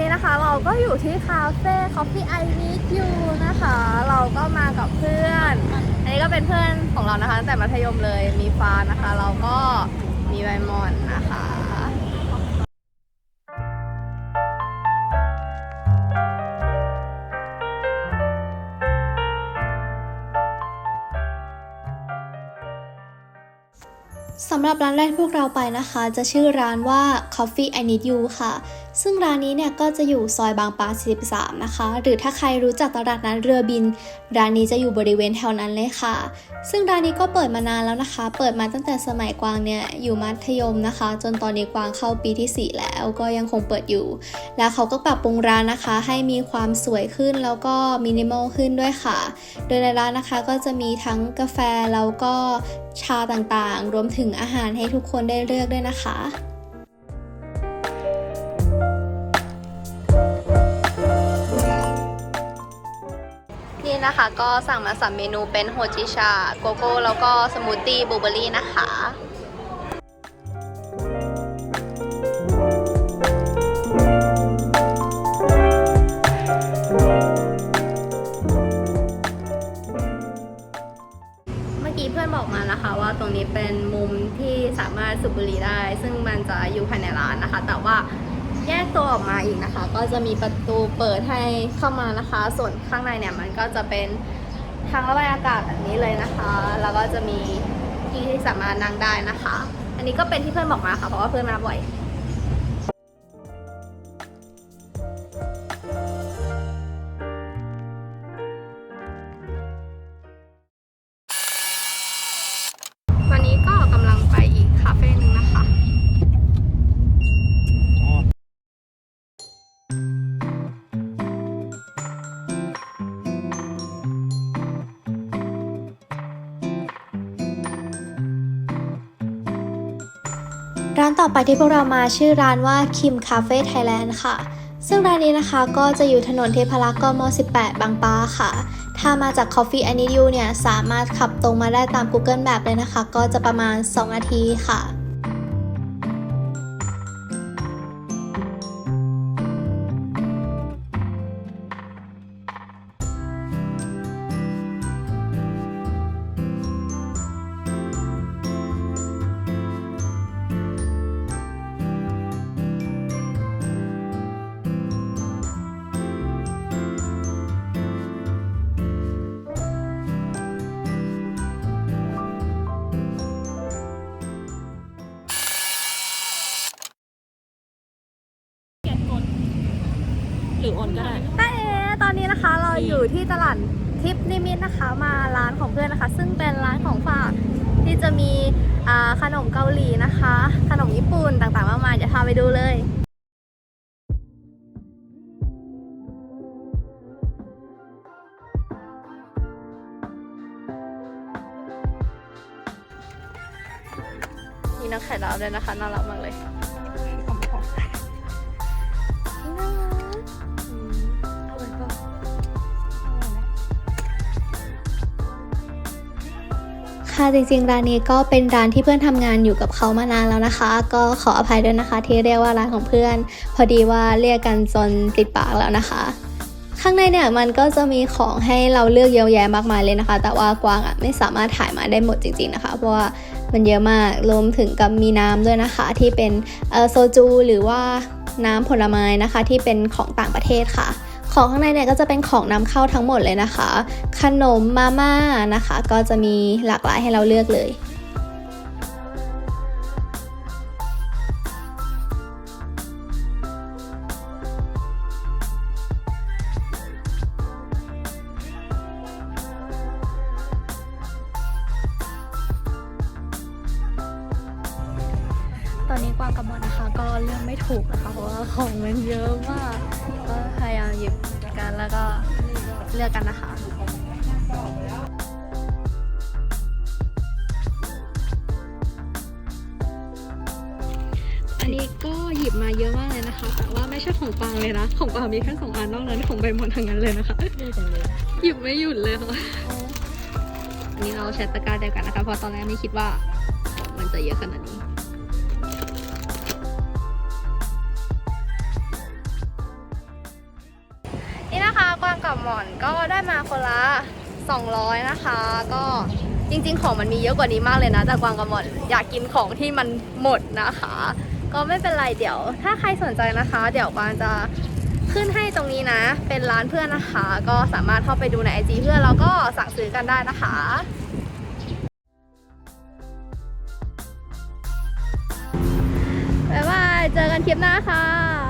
นี้นะคะเราก็อยู่ที่คาเฟ่ Coffee I Meet You นะคะ เราก็มากับเพื่อน อันนี้ก็เป็นเพื่อนของเรานะคะตั้งแต่มัธยมเลยมีฟ้านะคะ เราก็มีใบมอนนะคะสำหรับร้านแรกที่พวกเราไปนะคะ จะชื่อร้านว่า Coffee I Need You ค่ะ ซึ่งร้านนี้เนี่ยก็จะอยู่ซอยบางปลา 43 นะคะ หรือถ้าใครรู้จักตลาดนัดเรือบิน ร้านนี้จะอยู่บริเวณแถวนั้นเลยค่ะ ซึ่งร้านนี้ก็เปิดมานานแล้วนะคะ เปิดมาตั้งแต่สมัยกวางเนี่ยอยู่มัธยมนะคะ จนตอนนี้กวางเข้าปีที่ 4 แล้วก็ยังคงเปิดอยู่ แล้วเขาก็ปรับปรุงร้านนะคะ ให้มีความสวยขึ้นแล้วก็มินิมอลขึ้นด้วยค่ะ โดยในร้านนะคะก็จะมีทั้งกาแฟแล้วก็ชาต่างๆ รวมถึงอาหารให้ทุกคนได้เลือกด้วยนะคะ นะคะ ก็สั่งมาสามเมนูเป็นโฮจิชา โกโก้ แล้วก็สมูทตี้บลูเบอร์รี่นะคะเมื่อกี้เพื่อนบอกมานะคะว่าตรงนี้เป็นมุมที่สามารถสูบบุหรี่ได้ ซึ่งมันจะอยู่ภายในร้านนะคะ แต่ว่า ออกมาอีกนะคะ ก็จะมีประตูเปิดให้เข้ามานะคะ ส่วนข้างในเนี่ยมันก็จะเป็นทางระบายอากาศแบบนี้เลยนะคะ แล้วก็จะมีที่ที่สามารถนั่งได้นะคะ อันนี้ก็เป็นที่เพื่อนบอกมาค่ะเพราะว่าเพื่อนมาบ่อย ร้านต่อไปที่พวกเรามาชื่อร้านว่า Kim Cafe Thailand ค่ะ ซึ่งร้านนี้นะคะก็จะอยู่ถนนเทพรักษ์กม 18 บางปาค่ะ ถ้ามาจาก Coffee Anidu เนี่ยสามารถขับตรงมาได้ตาม Google Map เลยนะคะ ก็จะประมาณ 2 นาทีค่ะ รือโอนก็ได้ต่เอ๊ะตอนนี้นะคะเราอยู่ที่ตลาดทิพย์นิมิตนะคะมาร้านของเพื่อนนะคะ ซึ่งเป็นร้านของฝากที่จะมีอ่าขนมเกาหลีนะคะ ขนมญี่ปุ่นต่างๆมากมายจะพาไปดูเลยมีน้องไข่ดาวด้วยนะคะน่ารักมากเลย ค่ะจริงๆร้านนี้ก็เป็นร้านที่เพื่อนทำงานอยู่กับเขามานานแล้วนะคะ ก็ขออภัยด้วยนะคะ ที่เรียกว่าร้านของเพื่อน พอดีว่าเรียกกันจนติดปากแล้วนะคะ ข้างในเนี่ยมันก็จะมีของให้เราเลือกเยอะแยะมากมายเลยนะคะ แต่ว่ากวางอะไม่สามารถถ่ายมาได้หมดจริง ๆนะคะ เพราะว่ามันเยอะมากรวมถึงกับมีน้ำด้วยนะคะ ที่เป็นโซจูหรือว่าน้ำผลไม้นะคะ ที่เป็นของต่างประเทศค่ะ ของข้างในเนี่ยก็จะเป็นของนำเข้าทั้งหมดเลยนะคะ ขนมมาม่านะคะ ก็จะมีหลากหลายให้เราเลือกเลย อนนี้กวางกับมอนนะคะ ก็เลือกไม่ถูกนะคะ เพราะว่าของมันเยอะมากก็พยายามหยิบกันแล้วก็เลือกกันนะคะอันนี้ก็หยิบมาเยอะมากเลยนะคะ แต่ว่าไม่ใช่ของปางเลยนะ ของปางมีแค่สองอันนอกนั้นของใบมอนทั้งนั้นเลยนะคะ หยิบไม่หยุดเลยค่ะอันนี้เราใช้ตะกร้าเดียวกันนะคะ เพราะตอนแรกไม่คิดว่ามันจะเยอะขนาดนี้ มอนก็ได้มาคนละ 200 นะคะ ก็จริงๆ ของมันมีเยอะกว่านี้มากเลยนะ แต่กวางกับหมอนอยากกินของที่มันหมดนะคะ ก็ไม่เป็นไรเดี๋ยว ถ้าใครสนใจนะคะ เดี๋ยวกวางจะขึ้นให้ตรงนี้นะ เป็นร้านเพื่อนนะคะ ก็สามารถเข้าไปดูใน IG เพื่อนแล้วก็สั่งซื้อกันได้นะคะบ๊ายบายเจอกันคลิปหน้าค่ะ